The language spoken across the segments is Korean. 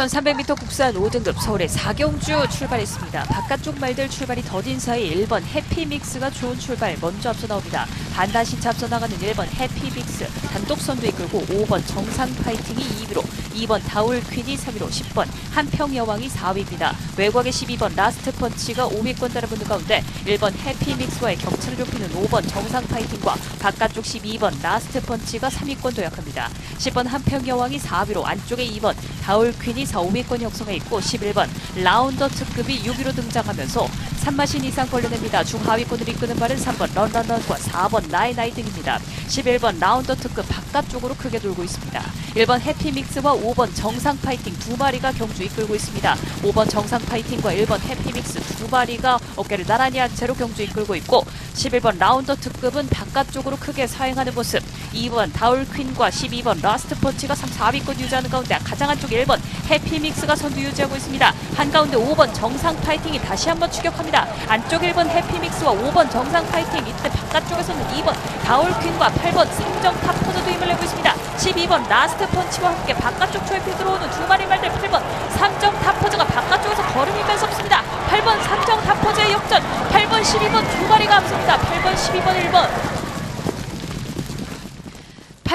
1300m 국산 5등급 서울의 사경주 출발했습니다. 바깥쪽 말들 출발이 더딘 사이 1번 해피믹스가 좋은 출발 먼저 앞서 나옵니다. 반드시 앞서 나가는 1번 해피믹스 단독 선두 이끌고 5번 정상 파이팅이 2위로 2번 다울 퀸이 3위로 10번 한평 여왕이 4위입니다. 외곽의 12번 라스트 펀치가 5위권 따라붙는 가운데 1번 해피믹스와의 격차를 좁히는 5번 정상 파이팅과 바깥쪽 12번 라스트 펀치가 3위권 도약합니다. 10번 한평 여왕이 4위로 안쪽에 2번 다울 퀸이 4, 5위권 형성해 있고 11번 라운더 특급이 6위로 등장하면서 3마신 이상 걸려냅니다. 중하위권을 이끄는 발은 3번 런런런과 4번 나이나이 등입니다. 11번 라운더 특급 바깥쪽으로 크게 돌고 있습니다. 1번 해피믹스와 5번 정상 파이팅 두 마리가 경주 이끌고 있습니다. 5번 정상 파이팅과 1번 해피믹스 두 마리가 어깨를 나란히 한 채로 경주 이끌고 있고 11번 라운더 특급은 바깥쪽으로 크게 사행하는 모습 2번 다울 퀸과 12번 라스트 펀치가 3, 4위권 유지하는 가운데 가장 안쪽 1번 해피믹스가 선두 유지하고 있습니다. 한가운데 5번 정상 파이팅이 다시 한번 추격합니다. 안쪽 1번 해피믹스와 5번 정상 파이팅 이때 바깥쪽에서는 2번 다울 퀸과 8번 삼정 탑포너도 힘을 내고 있습니다. 12번 라스트 펀치와 함께 바깥쪽 초입에 들어오는 두 마리 말들 8번 삼정 탑포즈가 바깥쪽에서 걸음이 면섭습니다. 8번 삼정 탑포즈의 역전 8번 12번 두 마리가 앞섭니다. 8번 12번 1번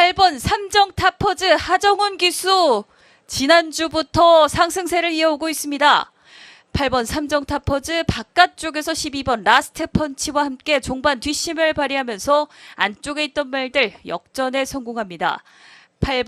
8번 삼정 타퍼즈 하정훈 기수 지난주부터 상승세를 이어오고 있습니다. 8번 삼정 타퍼즈 바깥쪽에서 12번 라스트 펀치와 함께 종반 뒷심을 발휘하면서 안쪽에 있던 말들 역전에 성공합니다. 8번